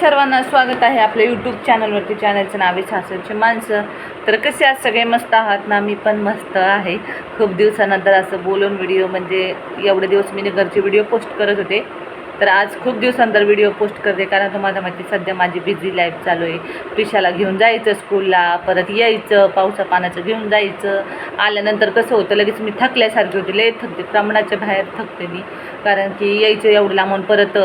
सर्वांना स्वागत आहे आपल्या यूट्यूब चॅनलवरती चॅनलचं नाव आहे सासरची माणसं. तर कसे आज सगळे मस्त आहात ना? मी पण मस्त आहे. खूप दिवसानंतर असं बोलून व्हिडिओ म्हणजे एवढे दिवस मी घरचे व्हिडिओ पोस्ट करत होते. तर आज खूप दिवसानंतर व्हिडिओ पोस्ट करते. कारण तुम्हाला माहिती सध्या माझी बिझी लाईफ चालू आहे. पिशाला घेऊन जायचं स्कूलला परत यायचं पावसा पाण्याचं घेऊन जायचं. आल्यानंतर कसं होतं लगेच मी थकल्यासारखी होती. लय थकते प्रमाणाच्या बाहेर थकते मी. कारण की यायचं एवढं लांबून परत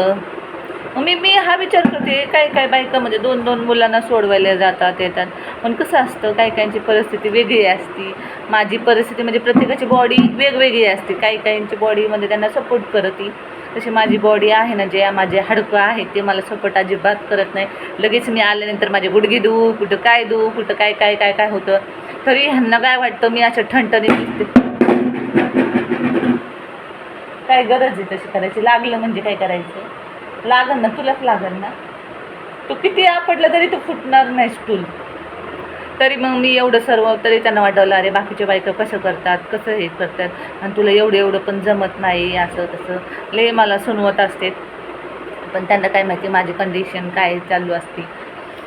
मग मी मी हा विचार करते काय काय बायका म्हणजे दोन दोन मुलांना सोडवायला जातात येतात. पण कसं असतं काही काहींची परिस्थिती वेगळी असते. माझी परिस्थिती म्हणजे प्रत्येकाची बॉडी वेगवेगळी असते. काही काहींची बॉडीमध्ये त्यांना सपोर्ट करते तशी माझी बॉडी आहे ना जे माझे हाडकं आहेत ते मला सपोर्ट अजिबात करत नाही. लगेच मी आल्यानंतर माझे गुडघे दू कुठं काय दू कुठं काय काय काय काय होतं. तरी ह्यांना काय वाटतं मी अशा ठणठणी दिसते काय गरज आहे तशी करायची? लागलं म्हणजे काय करायचं? लागन ना तुलाच लागन ना. तू किती आपटला तरी तू फुटणार नाही स्टूल तरी मग मी एवढं सर्व तरी त्यांना वाटवलं अरे बाकीचे बायका कसं करतात? कसं हे करतात? आणि तुला एवढं एवढं पण जमत नाही असं तसं. ले मला सुनवत असते. पण त्यांना काय माहिती माझी कंडिशन काय चालू असते.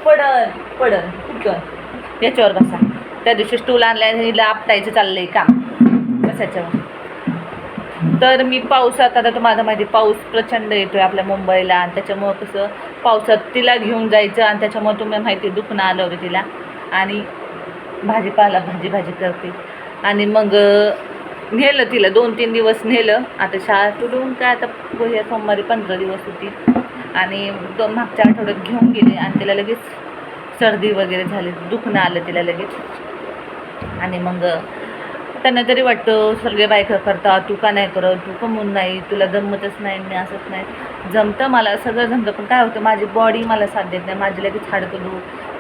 पडन पडन कुठं याच्यावर बसा. त्या दिवशी स्टूल आणल्या हिला आपटायचं चाललं आहे काम बसायच्यावर तर मी पावसात आता तुम्हाला माहिती पाऊस प्रचंड येतोय आपल्या मुंबईला आणि त्याच्यामुळं कसं पावसात तिला घेऊन जायचं आणि त्याच्यामुळं तुम्हाला माहिती दुखणं आलं होतं तिला. आणि भाजीपाला भाजी भाजी करते. आणि मग नेलं तिला दोन तीन दिवस नेलं. आता शाळा तुडून काय आता या सोमवारी पंधरा दिवस होती. आणि दोन मागच्या आठवड्यात घेऊन गेले आणि तिला लगेच सर्दी वगैरे झाली दुखणं आलं तिला लगेच. आणि मग त्यांना तरी वाटतं सगळे बायका करतात तू का नाही करत? तू कमून नाही? तुला जमतच नाही मी असंच नाही. जमतं मला सगळं जमतं. पण काय होतं माझी बॉडी मला साथ देत नाही. माझी लगेच हाडकं दू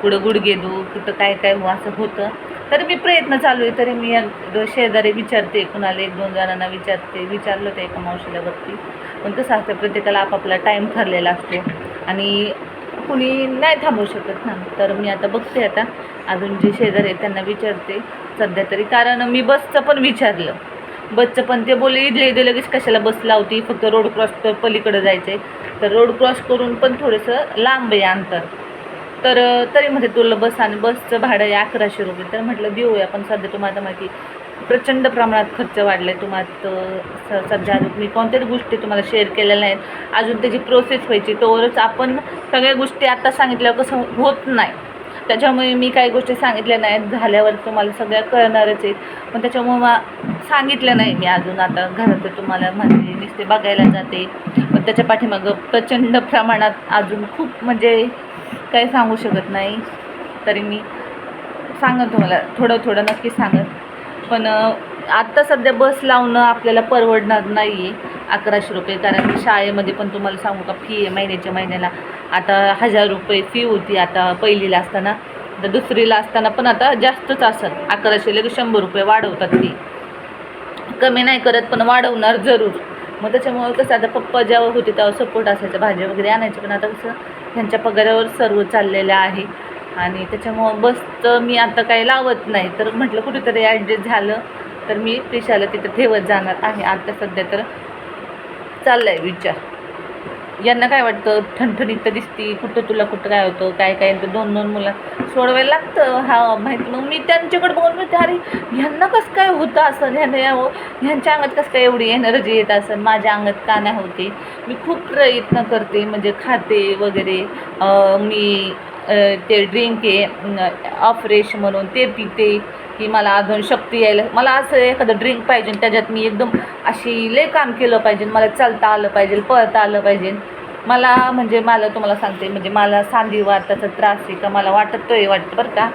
कुठं गुडघे दू कुठं काय काय हो असं होतं. तरी मी प्रयत्न चालू आहे. तरी मी शेजारी विचारते कुणाला एक दोन जणांना विचारते. विचारलं ते एका मावशीला बघती पण कसं असतं प्रत्येकाला आपापला टाईम ठरलेला असतो. आणि कुणी नाही थांबू शकत ना. तर मी आता बघते आता. अजून जे शेजारी आहेत त्यांना विचारते. सध्या तरी कारण मी बसचं पण विचारलं. बसचं पण ते बोलले इथले इथे लगेच कशाला बस लावती? फक्त रोड क्रॉस तर पलीकडे जायचं आहे तर रोड क्रॉस करून पण थोडंसं लांब आहे अंतर. तर तरी म्हणते तुला बस आणि बसचं भाडं आहे अकराशे रुपये. तर म्हटलं देऊया पण सध्या तुम्हाला माहिती प्रचंड प्रमाणात खर्च वाढला आहे तुम्हाला स सध्या मी कोणत्याच गोष्टी तुम्हाला शेअर केलेल्या नाहीत. अजून त्याची प्रोसेस व्हायची. तोवरच आपण सगळ्या गोष्टी आता सांगितल्यावर कसं होत नाही. त्याच्यामुळे मी काही गोष्टी सांगितल्या नाहीत. झाल्यावर तुम्हाला सगळ्या कळणारच आहेत. पण त्याच्यामुळे मा सांगितलं नाही मी अजून. आता घरात तुम्हाला म्हणजे नुसते बघायला जाते. पण त्याच्या पाठीमागं प्रचंड प्रमाणात अजून खूप म्हणजे काही सांगू शकत नाही. तरी मी सांगत तुम्हाला. थोडं थोडं नक्की सांगत पण आत्ता सध्या बस लावणं आपल्याला परवडणार नाही आहे अकराशे रुपये. कारण शाळेमध्ये पण तुम्हाला सांगू का फी आहे महिन्याच्या महिन्याला. आता हजार रुपये फी होती आता पहिलीला असताना. तर दुसरीला असताना पण आता जास्तच असत अकराशे लगेच शंभर रुपये वाढवतात ती कमी नाही करत पण वाढवणार जरूर. मग त्याच्यामुळे कसं आता पप्पा जेव्हा होते तेव्हा सपोर्ट असायचा भाज्या वगैरे आणायचे. पण आता कसं त्यांच्या पगारावर सर्व चाललेलं आहे. आणि त्याच्यामुळं बसचं मी आता काही लावत नाही. तर म्हटलं कुठेतरी ॲडजस्ट झालं तर मी प्रिशाला तिथं ठेवत जाणार आहे. आता सध्या तर चाललं आहे विचार. यांना काय वाटतं? ठणठणीत तर दिसती कुठं तुला कुठं काय होतं काय काय? तर दोन दोन मुलं सोडवायला लागतं. हा माहिती मग मी त्यांच्याकडे बघून म्हणते अरे ह्यांना कसं काय होतं असं? ह्यांना यावं ह्यांच्या अंगात कसं काय एवढी एनर्जी येत असं? माझ्या अंगात का नाही होते? मी खूप प्रयत्न करते म्हणजे खाते वगैरे. मी ते ड्रिंक आहे ऑफरेश म्हणून ते पिते की मला अजून शक्ती यायला. मला असं एखादं ड्रिंक पाहिजे त्याच्यात मी एकदम अशी लय काम केलं पाहिजे मला चालता आलं पाहिजे पळता आलं पाहिजे. मला म्हणजे मला तुम्हाला सांगते म्हणजे मला सांधी वाताचा त्रास आहे का मला वाटत आहे वाटतं बरं का.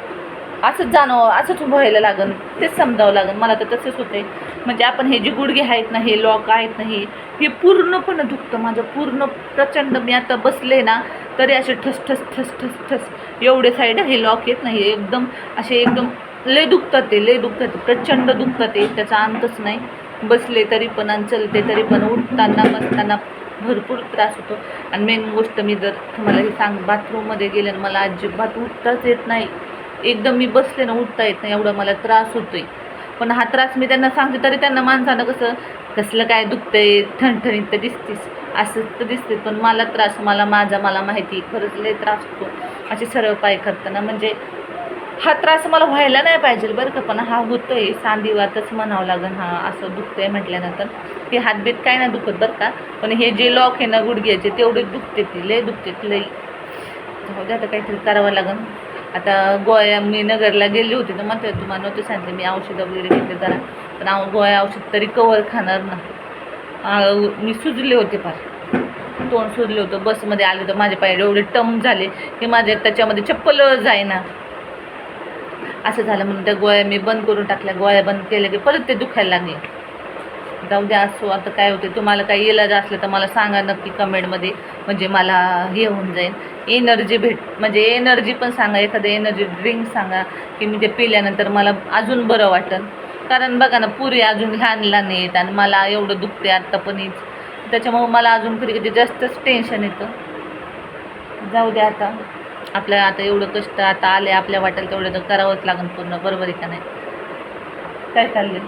असंच जाणव असंच व्हायला लागन तेच समजावं लागन. मला तर तसंच होते म्हणजे आपण हे जे गुडघे आहेत ना हे लॉक आहेत ना हे हे पूर्णपणे दुखतं. माझं पूर्ण प्रचंड मी आता बसले ना तरी असे ठस ठस ठस ठस ठस. एवढे साईड हे लॉक येत नाही. एकदम असे एकदम लय दुखतात ते लय दुखतात ते. प्रचंड दुखतात ते. त्याचा अंतच नाही. बसले तरी पण आणि चलते तरी पण. उठताना बसताना भरपूर त्रास होतो. आणि मेन गोष्ट मी जर तुम्हाला हे सांग बाथरूममध्ये गेले ना मला अजिबात उठताच येत नाही. एकदम मी बसले ना उठता येत नाही. एवढा मला त्रास होतो आहे पण हा त्रास मी त्यांना सांगते तरी त्यांना माणसानं कसं कसलं काय दुखतंय ठणठणीत तर दिसतीस. असं तर दिसते पण मला त्रास मला माझा मला माहिती खरंच लय त्रास होतो. असे सरळ पाय करताना. म्हणजे हा त्रास मला व्हायला नाही पाहिजे बरं का पण हा होतोय. सांधीवातच म्हणावं लागेल हा असं दुखतंय म्हटल्यानंतर. ते हातबीत काय नाही दुखत बरं का. पण हे जे लॉक आहे ना गुडघ्याचे तेवढे दुखते ती लय दुखते लय. हो आता काहीतरी करावं लागेल. आता गोळ्या मी नगरला गेली होती तर म्हणते तुम्हाला नव्हतं सांगितलं मी औषधं वगैरे घेतले जरा. पण गोळ्या औषध तरी कवर खाणार ना. मी सुजले होते फार तोंड सुजले होतं. बसमध्ये आले तर माझ्या पाय एवढे टम झाले की माझ्या त्याच्यामध्ये चप्पल जायना असं झालं म्हणून त्या गोळ्या मी बंद करून टाकल्या. गोळ्या बंद केल्या की परत ते दुखायला लागले. जाऊ द्या असो. आता काय होते तुम्हाला काही इलाज असलं तर मला सांगा नक्की कमेंटमध्ये. म्हणजे मला हे होऊन जाईल एनर्जी भेट म्हणजे एनर्जी पण सांगा. एखादं एनर्जी ड्रिंक सांगा की मी ते पिल्यानंतर मला अजून बरं वाटेल कारण बघा ना पुरी अजून लहान लहान आहेत आणि मला एवढं दुखते आत्तापणीच त्याच्यामुळं मला अजून कधी कधी जास्तच टेन्शन येतं. जाऊ द्या आता. आपल्या आता एवढं कष्ट आता आले आपल्या वाटेल तेवढं तर करावंच लागेल पूर्ण. बरोबर आहे का नाही? काय चालले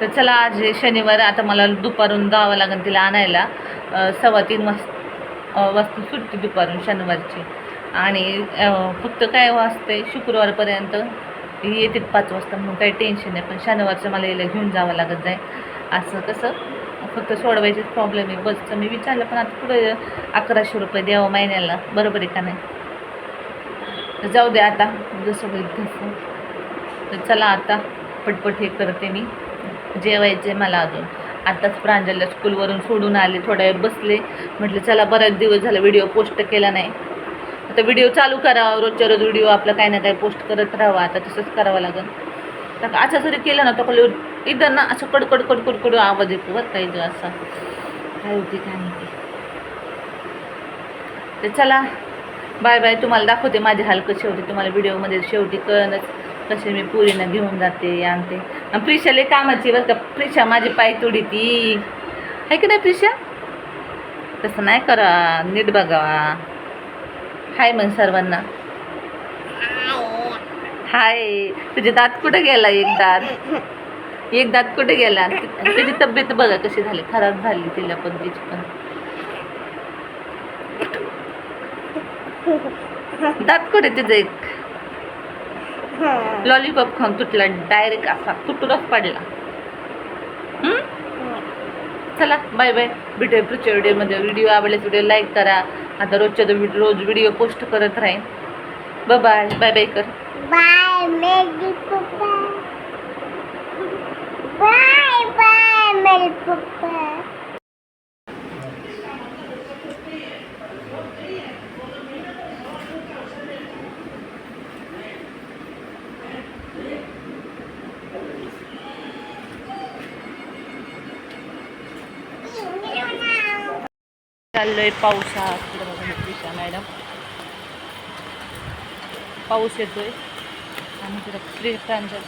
तर चला आज शनिवार आता मला दुपारून जावं लागेल तिला आणायला. सव्वा तीन वाज वाजता सुट्टी दुपारून शनिवारची. आणि फक्त काय वाजते शुक्रवारपर्यंत? येतात पाच वाजता म्हणून काही टेन्शन नाही. पण शनिवारचं मला याला घेऊन जावं लागत जाय. असं कसं फक्त सोडवायचेच प्रॉब्लेम आहे. बसचं मी विचारलं पण आता पुढे अकराशे रुपये द्यावं महिन्याला? बरोबर आहे का नाही? तर जाऊ दे आता. जसं होईल तसं तर चला आता. पटपट हे करते मी. जेवायचे मला अजून. आत्ताच प्रांजलला स्कूलवरून सोडून आले. थोडा वेळ बसले. म्हटलं चला बराच दिवस झाला व्हिडिओ पोस्ट केला नाही. आता व्हिडिओ चालू करावा रोजच्या रोज व्हिडिओ आपला काही ना काही पोस्ट करत राहावा आता तसंच करावं लागेल. तर असं जरी केलं ना तर खाली ना असं कडकड कडकड कड आवाज येतो बरं काही असा. काय होती काय नाही तर चला बाय बाय तुम्हाला दाखवते माझे हाल कसे होते तुम्हाला व्हिडिओमध्ये शेवटी कळणच कसे मी पुरीनं घेऊन जाते आणते. आणि प्रिशाला एक कामाची बरं का प्रिशा माझी पाय तोडी ती आहे की नाही प्रिशा? तसं नाही करा नीट बघावा हाय मन सर्वांना. हाय. तुझे दात कुठे गेला एक दात? एक दात कुठे गेला? त्याची तब्येत बघा कशी झाली. खराब झाली तिला पण तिची पण. दात कुठे तिचं एक लॉलीपॉप खाऊन तुटला. डायरेक्ट असा तुटूनच पडला. हम्म? चला बाय बाय. भेटूया पुढच्या व्हिडिओमध्ये व्हिडिओ आवडल्यास व्हिडिओ लाईक करा. आता रोजच्या दो- रोज व्हिडिओ पोस्ट करत राहीन बाय बाय बाय बाय कर bye Mary Papa. Bye bye, Mary Papa. चाललोय पावसात तिकडे बघा ही मॅडम. पाऊस येतोय. आणि तिकडे प्रांजल.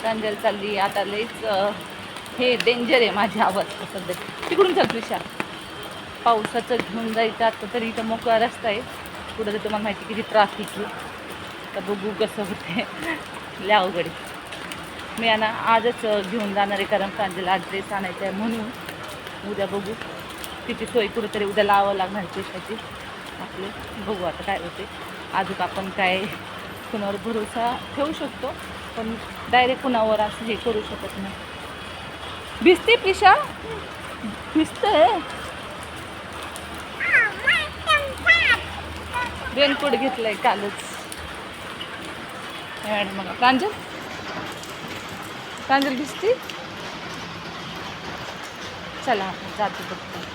प्रांजल चालली. आता लईच हे डेंजर आहे माझी आवाज सध्या. तिकडून चल प्रिशा पावसाचं घेऊन जायचं आता तरी इथं मोकळा रस्ता आहे. पुढं तर तुम्हाला माहिती किती ट्राफिक आहे. तर बघू कसं होते लय अवघड मी यांना आजच घेऊन जाणार आहे कारण प्रांजल आज ड्रेस आणायचा आहे म्हणून. उद्या बघू. तिची सोय कुठेतरी उद्या लावावं लागणार पैशाची. आपले बघू आता काय होते. अजून आपण काय कुणावर भरोसा ठेवू शकतो पण डायरेक्ट कुणावर असं हे करू शकत नाही. भिजते पिशा? भिजतंय रेनकोट घेतलंय कालच. मॅडम प्रांजल प्रांजल भिजते? चला जाते बघते.